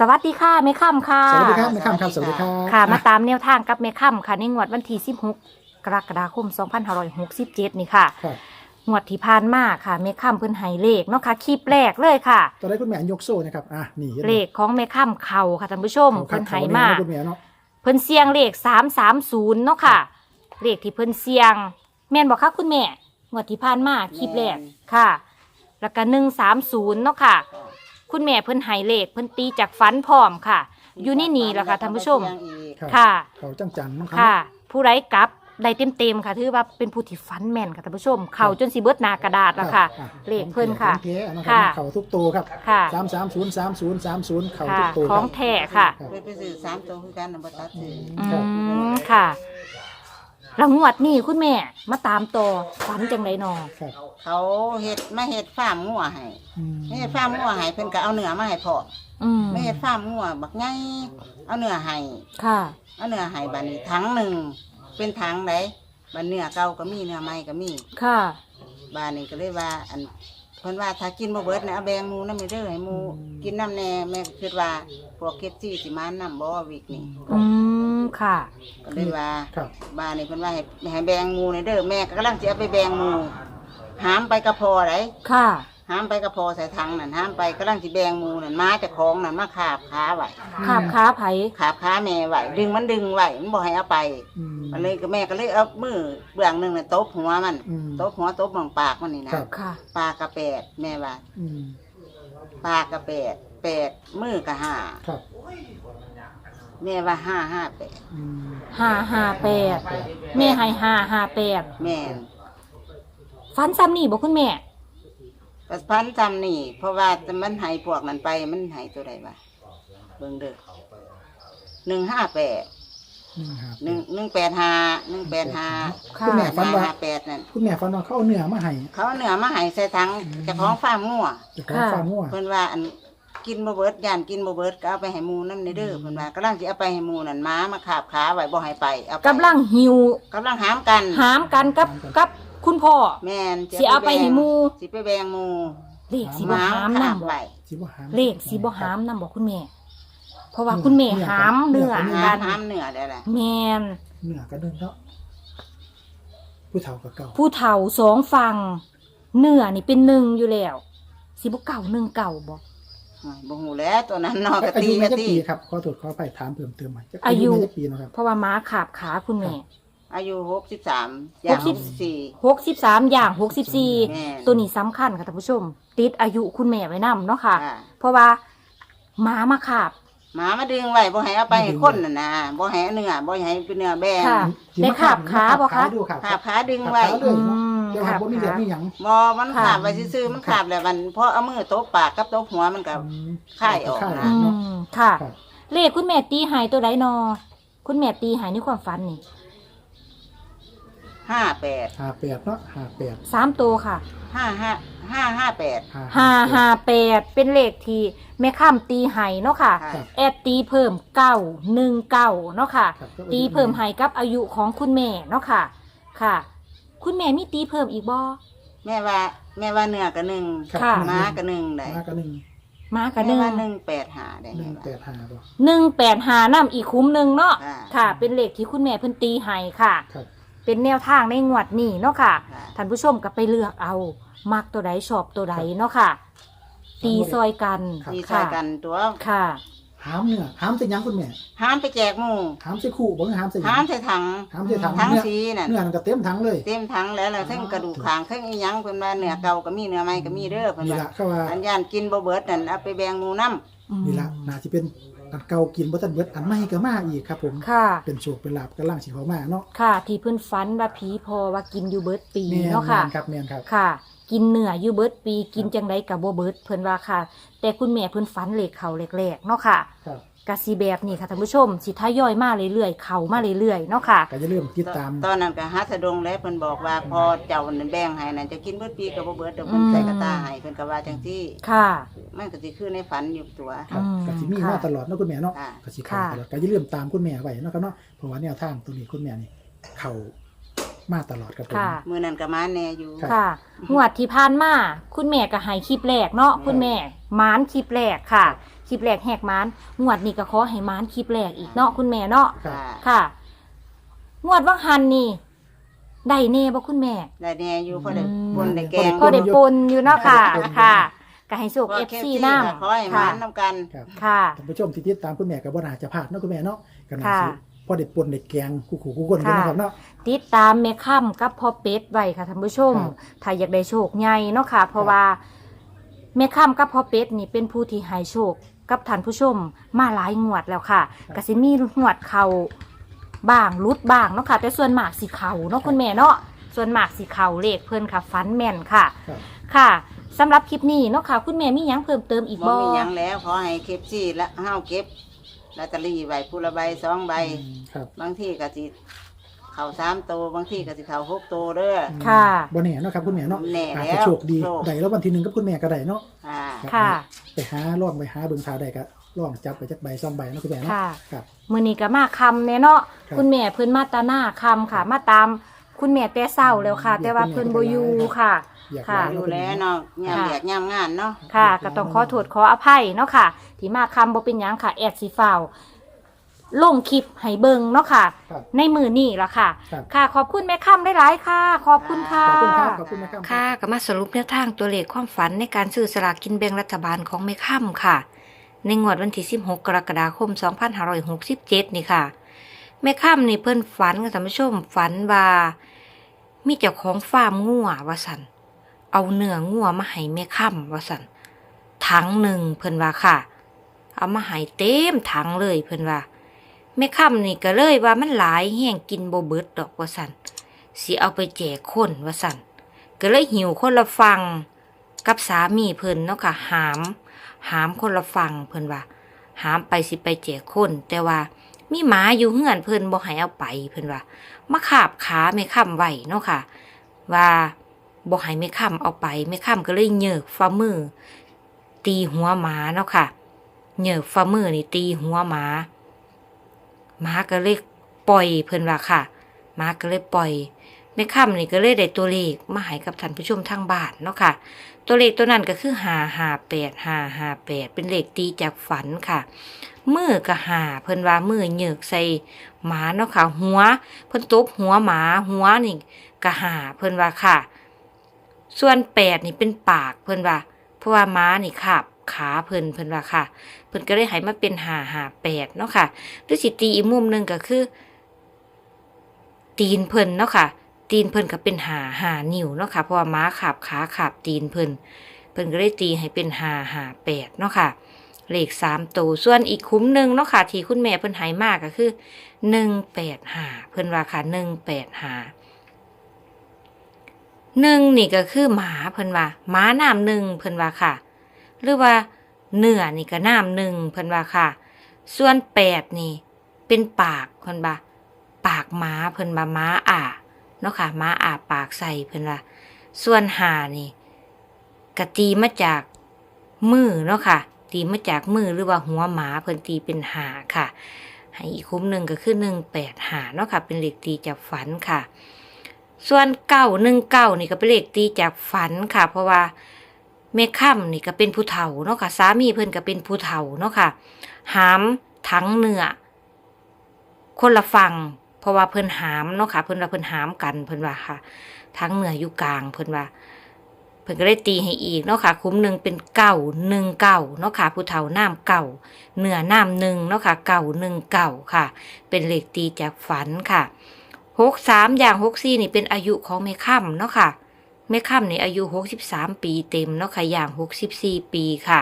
สวัสดีค่ะแม่ค่ำค่ะ สวัสดีครับแม่ค่ำครับสวัสดีครับค่ะ มาตามแนวทางกับแม่ค่ำค่ะในงวดวันที่16กรกฎาคม 2567 นี่ค่ะครับงวดที่ผ่านมาค่ะแม่ค่ำเพิ่นให้เลขเนาะค่ะคลิปแรกเลยค่ะ ตอนแรกคุณแม่ยกโซ่นะครับอะนี่ห็นไหมเลขของแม่ค่ำเข่าค่ะท่านผู้ชมเขาคัเพิ่ดนเขาให้เนี่ยมานะคุณแม่เนาะเพิ่นเสียงเลข 330เนาะค่ะ เลขที่เพิ่นเสียง แม่นบอกค่ะคุณแม่งวดที่ผ่านมาคลิปแรกค่ะ แล้วก็130เนาะค่ะคุ ณแม่เพิ่นให้เลขเพิ่นตีจากฝันพร้อมค่ะ อยู่ในนี่แหละค่ะท่านผู้ชม ครับค่ะ เขาจังจังๆเนาะครับ ค่ะ ผู้ไร้กลับได้เต็มๆค่ะถือว่าเป็นผู้ที่ฝันแม่นค่ะท่านผู้ชม เข่าจนสิเบิดหนากระดาษแล้วค่ะอ่เลขเพิ่นค่ะของแท้นะคค่ะรับเขาทุกตัวครับค่ะ สามสามศูนย์สามศูนย์สามศูนย์เขาค่ะ ทุกตัวของแท้ค่ะ ครับ ไปไปซื้อสามตัวคือกันนะบ่ตัดซื้ออืมค่ะ แล้วงวดนี้คุณแม่ มาตามต่อฝันจังไรนอครับเขาเฮ็ดมาเฮ็ดฟาร์มงัวให้อืมไม่เฮ็ดฟาร์มงัวให้เพิ่นก็เอาเนื้อมาให้พ่ออืมไม่เฮ็ดฟาร์มงัวบักใหญ่เอาเนื้อให้ค่ะเอาเนื้อให้บัดนี้ถังหนึ่งเป็นถังไหนบัดเนื้อเก่าก็มีเนื้อใหม่ก็มีค่ะบานนี้ก็เลยว่าอันเพิ่นว่าถ้ากินบ่เบิดนะเอาแบ่งหมูนำเด้อให้หมูกินน้ำแน่แม่ก็คิดว่าพวกเก็ดซี่สิมานำบ่วิกนี่ อืม ค่ะ ก็เลยว่าครับ บ้านนี่เพิ่นว่าให้ให้แบ่งหมูในเด้อแม่ก็กำลังสิเอาไปแบ่งหมูหามไปกระพอไดค่ะ หามไปกระพอใส่ถังนั่นหามไปกำลังสิแบ่งหมูนั่นมาเจากของนั่นมาขาบขาไว้ขาบขาไผขาบขาแม่ไว้ดึงมันดึงไว้มันบ่ให้เอาไปอืม มันเลยก็แม่ก็เลยเอามือเบื้องหนึงน่ะตบหัวมันอืม ตบหัวตบหมองปากมันนี่นะครับ ค่ะ ปากกระแปดแม่ว่าอืมปากกระแปดแปดมือกระห้าครับ แม่ว่าห้าห้าแปดอืมห้าห้าแปดแม่ให้ห้าห้าแปดแม่นฝันซ้ำนี่บอกคุณแม่ปัจจุบันจำนี่ เพราะว่ามันใหายพวกนั้นไปมันใหายตัวใดวะเบิ่งเด้อหนึ่งห้าแปดหนึ่งครับ หนึ่งหนึ่งแปดห้าหนึ่งแปดห้าค่ะ คุณแม่ฟันว่าห้าแปดนั่นคุณแม่ฟันว่าเขาเอาเนื้อมาให้เขาเอาเนื้อมาใหายใส่ถังเจะของฟาร์มงัวเจะของฟาร์มงัวเพิ่นว่าอัน กินบ่เบิดย่านกินบ่เบิดก็เอาไปให้หมูนั่นเด้อเพิ่นว่ากำลังสิเอาไปให้หมูนั่นม้ามาขาบขาไว้บ่ให้ไปเอาไปกำลังหิวกำลังหามกันหามกันกับกับคุณพ่อ แม่นสิเอาไปให้หมู่ สิไปแบ่งหมูเลขสีหบ่มาหามขานำบบ่ไว้สิบ่หามเลขสีบ่หามนำบอกคุณแม่ เพราะว่าคุณแม่หามเนื้อหากัมนหามเนื้อได้ล่ะแมนเนื้อก็เดินเนาะผู้เฒ่ากับเก่าผู้เฒ่าสองฟังเนื้อนี่เป็นหนึ่งอยู่แล้วสิบ่เก่าหนึ่งเก่าบ่ บ่ฮู้แล้วตัวนั้นเนาะกะอาตียุแม่กะจะตีปีครับขอตรวจขอไปถามเพิ่มเติมใหม่จะอายุแม่จะปีเนาะครับ เพราะว่าม้าขาบขาคุณแม่ อายุ63อย่างหกสิบ 64 หกสิบสามอย่างหกสิบสี่แม่น ตัวนี้สำคัญค่ะท่านผู้ชม ติดอายุคุณแม่ไว้นำเนาะค่ะอ่าเพราะว่าม้ามาขาบ หมามาดึงไว้บ่ให้เอาไปให้คนน่ะนะบ่ให้เอาเนื้อบ่ให้เป็นเนื้อแบ่งค่ะสิได้มขาบขาบ่คะ ดูครับขาบขาดึงขาบไว้ ขาเลยเนาะอืม เดี๋ยวหาบ่มีเลือดมีหยังบ่มันค่ะขาบไว้ซื่อๆมันขาบแล้วมันเพราะเอามือตบปากกับตบหัวมันก็อืมค่ายออกนะอืเนาะมค่ะ ครับเลขคุณแม่ตีหายตัวไรนอ คุณแม่ตีหายในความฝันนี่ห้าแปดหาแปดเนาะหาแปดสามตัวค่ะห้าห้าห้าห้าแปด ห้าห้าแปดเป็นเลขที่แม่ข้ามตีไห้เนาะค่ะค่ะแอดตีเพิ่มเก้าหนึ่งเก้าเนาะค่ะ ครับตีเพิ่มให้กับอายุของคุณแม่เนาะค่ะ ค่ะ คุณแม่มีตีเพิ่มอีกบ่แม่ว่าแม่ว่าเนื้อกับหนึ่งครับค่ะหม้ากับหนึ่งได้มากันหนึ่งมากับหนึ่งแม่ว่าหนึ่งแปดหาได้หนึ่งแม่แปว่าดห้าบ่หนึ่งแปดหานํอีกคุ้มหนึ่งเนาะค่ะค่ะ เป็นเลขที่คุณแม่เพิ่นตีให้ค่ะ ครับ เป็นแนวทางในงวดนี้เนาะค่ะ ค่ะท่านผู้ชมก็ไปเลือกเอา มักตัวใดชอบตัวใดเนาะค่ะ ตีซอยกันมีซอยกันตัว ค่ะ หามเนื้อหามใส่หยังคุณแม่ห้ามไปแจกหมูหามใส่คู่บ่หามใส่หยัห้ามง ใส่ถังห้ามใส่ถัง ถังสีนั่นเนื้อมันก็เต็มถังเลยเต็มถังแล้วแล้วทั้งกระดูกขางทั้งอีหยังเพิ่นว่าเนื้อเก่าก็มีเนื้อใหม่ก็มีเด้อเพิ่นนี่ว่าละเขาว่าอันยานกินบ่เบิดนั่นเอาไปแบ่งหมูน้ำนี่ละน่าสิเป็นอันเก่ากินบ่ทันเบิดอันใหม่ก็มาอีกครับ ผมค่ะ เป็นโชคเป็นลาบกำลังสิเข้ามาเนาะค่ะ ที่เพิ่นฝันว่าผีพอว่ากินอยู่เบิดปีแม่นเนาะค่ะ แม่นครับแม่นครับ ค่ะ กินเนื้ออยู่เบิดปีกินจังไดกับบ่เบิดเพิ่นว่าค่ะ แต่คุณแม่เพิ่นฝันเลขเขาแรกๆเนาะค่ะครับกะสิแบบนี้ค่ะท่านผู้ชมสิทยอยมาเรื่อยๆเข้ามาเรื่อยๆเนาะค่ะ ก็จะเริ่าลืมติดตาม ตอนนั้นก็หาสะดงแล้วเพิ่นบอกว่าพอเจ้านั่นแบ่งให้นั่นจะกินเบิดปีก็บ่เบิดเดี๋ยวเพิ่นอืมใส่กระตาให้เพิ่นก็ว่าจังซี่ค่ะ มันก็สิคือในฝันอยู่ตัว ครับอืมก็สิมีค่ะมาตลอดเนาะคุณแม่เนาะค่ะก็สิเข้าค่ะ ตลอดก็จะเริ่าลืมตามคุณแม่ไว้เนาะครับเนาะเพราะว่าแนวทางตรงนี้คุณแม่นี่เข้า มาตลอดครับผม ค่ะ มื้อนั้นก็มาแน่อยู่ครับค่ะ งวดที่ผ่านมาคุณแม่ก็ให้คลิปแรกเนาะคุณแม่หมานคลิปแรกค่ะ คลิปแรกแหกมานงวดนี้ก็ขอให้มานคลิปแรกอีกเนาะคุณแม่เนาะครับค่ะ ค่ะ งวดว่างหันนี่ได้เน่บ่คุณแม่ ได้แน่อยู่พอได้อืมบนได้แกงพอได้ปนอยู่เนาะค่ะพอได้ปน ค่ะก็ให้โชคพอเอฟแค่ซีที่น้ก็ขอให้ำหมาค่ะนนำกัน ครับค่ะ ท่านผู้ชมที่ติดตามคุณแม่กับบ่น่าจะพลาดเนาะคุณแม่เนาะก็น่าค่ะ สิ พอได้ปนได้แกงคู่ขู่คู่คนกันนะครับเนาะ ติดตามแม่ค่ำกับพ่อเป็ดไว้ค่ะท่านผู้ชม ครับถ้าอยากได้โชคใหญ่เนาะค่ะ เพราะว่าแม่ค่ำกับพ่อเป็ดนี่เป็นผู้ที่ให้โชค กับท่านผู้ชมมาหลายงวดแล้วค่ะก็สิมีงวดเขาบ้างรุดบ้างเนาะค่ะ แต่ส่วนมากสิเขาเนาะคุณแม่เนาะส่วนมากสิเขาเลขเพิ่นค่ะฟันแม่นค่ะ ครับ ค่ะสำหรับคลิปนี้เนาะค่ะ คุณแม่มีหยังเพิ่มเติมอีกบ่บ่มีหยังแล้วขอให้เก็บซี่และเฮาเก็บ ลอตเตอรี่ใบผู้ละใบสองใบอืมครับ บางที่ก็สิเข้าสามโตวบางที่ก็สิเข้าหกโตวเด้อ ค่ะบ่แน่เนาะครับคุณแม่เนาะแน่อาจแล้จะวโชคดีโชค ได้แล้ววันที่หนึ่งกับคุณแม่ก็ได้เนาะค่ะรับค่ะ ไปหาล่องไปหาเบิ่งทาได้ก็ล่องจับไปจักใบซ่อมใบเนาะคุณแม่เนาะค่ะ ครับ มือนี้ก็มาคำเนี่ยเนาะครับ คุณแม่เพิ่นมาตาหน้าคำค่ะ มาตาม คุณแม่แต่เศร้าแล้วค่ะอืมแต่ว่าเพิ่นบ่อยู่ค่ะ อยากค่ะลาอยู่เนาะแล้วเนาะยามค่ะแยกยามงานเนาะค่ะก็ต้องขอโทษขออภัยเนาะค่ะ ที่มาคำบ่เป็นหยังค่ะ แอดสีฟ้าวลงคลิปให้เบิ่งเนาะค่ะ ครับในมือนี่ละค่ะ ครับ ค่ะ ขอบคุณแม่คำได้หลายๆค่ะ ขอบคุณค่ะ ขอบคุณครับขอบคุณนะครับ ค่ะก็มาสรุปแนวทางตัวเลขความฝันในการซื้อสลากกินแบ่งรัฐบาลของแม่ค่ำค่ะ ในงวดวันที่ 16 กรกฎาคม 2567 นี่ค่ะ แม่ค่ำนี่เพิ่นฝันกับท่านผู้ชมฝันว่ามีเจ้าของฟาร์มงัวว่าสันเอาเนื้องัวมาให้แม่ค่ำว่าสันถังหนึ่งเพิ่นว่าค่ะ เอามาให้เต็มถังเลยเพิ่นว่าแม่ค่ำนี่ก็เลยว่ามันหลายแห้งกินโบเบิดดอกว่าสันสิเอาไปแจกคนว่าสันก็เลยหิวคนละฟังกับสามีเพิ่นเนาะค่ะ หาม หามคนละฟังเพิ่นว่า หามไปสิไปแจกคน แต่ว่า มีหมาอยู่เฮือนเพิ่นบ่ให้เอาไปเพิ่นว่ามาขาบขาไม่ค้ำไหวเนาะค่ะ ว่าบ่ให้ไม่ค้ำเอาไปไม่ค้ำก็เลยเหยือกฝ่ามือ ตีหัวหมาเนาะค่ะเหยือกฝ่ามือนี่ตีหัวหมาหมาก็เลยปล่อยเพิ่นว่าค่ะหมาก็เลยปล่อย แม่ค่ำนี่ก็เลยได้ตัวเลขมาให้กับท่านผู้ชมทางบ้านเนาะค่ะ ตัวเลขตัวนั้นก็คือหาหาแปดหาหาแปดเป็นเลขตีจากฝันค่ะมือก็หาเพิ่นว่ามือเหยือกใส่หมาเนาะค่ะ หัว เพิ่นตบหัวหมาหัวนี่ก็หาเพิ่นว่าค่ะ ส่วนแปดนี่เป็นปากเพิ่นว่า เพราะว่าม้านี่ขาบขาเพิ่นเพิ่นว่าค่ะ เพิ่นก็เลยให้มาเป็นหาหาแปดเนาะค่ะหรือสิตีอีกมุมหนึ่งก็คือ ตีนเพิ่นเนาะค่ะ ตีนเพิ่นก็เป็นหาหานิ้วเนาะค่ะเพราะว่าม้าขาบขาขาบตีนเพิ่นเพิ่นก็เลยตีให้เป็นหาหาแปดเนาะค่ะเลขสามตัวส่วนอีกคุ้มหนึ่งเนาะค่ะที่คุณแม่เพิ่นหายมากก็คือหนึ่งแปดหาเพิ่นว่าค่ะหนึ่งแปดหาหนึ่งนี่ก็คือหมาเพิ่นว่าหมาน้ำหนึ่งเพิ่นว่าค่ะ หรือว่าเนื้อนี่ก็น้ำหนึ่งเพิ่นว่าค่ะ ส่วนแปดนี่ เป็นปากเพิ่นว่าปากหมาเพิ่นว่าหมาอ่า เนาะค่ะมาอ่าปากใส่เพิ่นว่าส่วนหานี่กะตีมาจากมือเนาะค่ะ ตีมาจากมือหรือว่าหัวหมาเพิ่นตีเป็นหาค่ะให้อีกคุ้มหนึ่งก็คือหนึ่งแปดหาเนาะค่ะ เป็นเลขตีจากฝันค่ะ ส่วนเก้าหนึ่งเก้านี่ก็เป็นเลขตีจากฝันค่ะ เพราะว่าแม่ค่ำนี่ก็เป็นผู้เฒ่าเนาะค่ะสามีเพิ่นก็เป็นผู้เฒ่าเนาะค่ะหามทั้งเนื้อคนละฟัง ราะว่าเพิ่นหามเนาะค่ะ เพิ่นว่าเพิ่นหามกันเพิ่นว่าค่ะ ทั้งเหนืออยู่กลางเพิ่นว่า เพิ่นก็ได้ตีให้อีกเนาะค่ะ คุ้มหนึ่งเป็นเก่าหนึ่งเก่าเนาะค่ะผู้เฒ่าน้ำเก่าเหนือน้ำหนึ่งเนาะค่ะเก่าหนึ่งเก่าค่ะ เป็นเหลขตีจากฝันค่ะหกสามอย่างหกสี่นี่เป็นอายุของแม่ค่ำเนาะค่ะแม่ค่ำนี่อายุหกสิบสามปีเต็มเนาะค่ะอย่างหกสิบสี่ปีค่ะ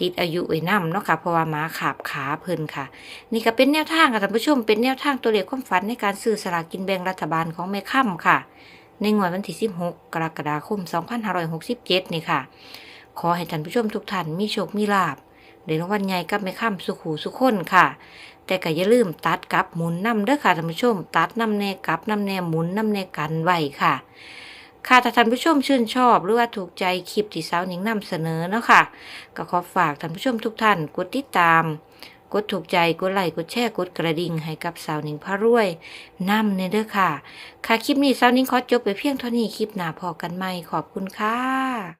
ติดอายุไว้นํเนาะค่ะเพราะว่าหมาขาบขาเพิ่นค่ะ นี่ก็เป็นแนวทางค่ะท่านผู้ชมเป็นแนวทางตัวเลขความฝันในการซื้อสลากกินแบ่งรัฐบาลของแม่ค่ำค่ะ ในงวดวันที่ 16 กรกฎาคม 2567 นี่ค่ะ ขอให้ท่านผู้ชมทุกท่านมีโชคมีลาบในรางวัลใหญ่กับแม่ค่ำสุขหูสุขคนค่ะ แต่ก็อย่าลืมตัดกับหมุนนำเด้อค่ะท่านผู้ชม ตัดนำแน่กับนำแน่หมุนนำแน่กันไว้ค่ะ ค่ะถ้าท่านผู้ชมชื่นชอบ หรือว่าถูกใจคลิปที่สาวหนิงนำเสนอเนาะค่ะ ก็ขอฝากท่านผู้ชมทุกท่านกดติดตาม กดถูกใจกดไลค์กดแชร์กดกระดิ่งให้กับสาวหนิงพระรวยนำเนเด้อค่ะ ค่ะคลิปนี้สาวหนิงขอจบไปเพียงเท่านี้คลิปหน้าพอกันใหม่ขอบคุณค่ะ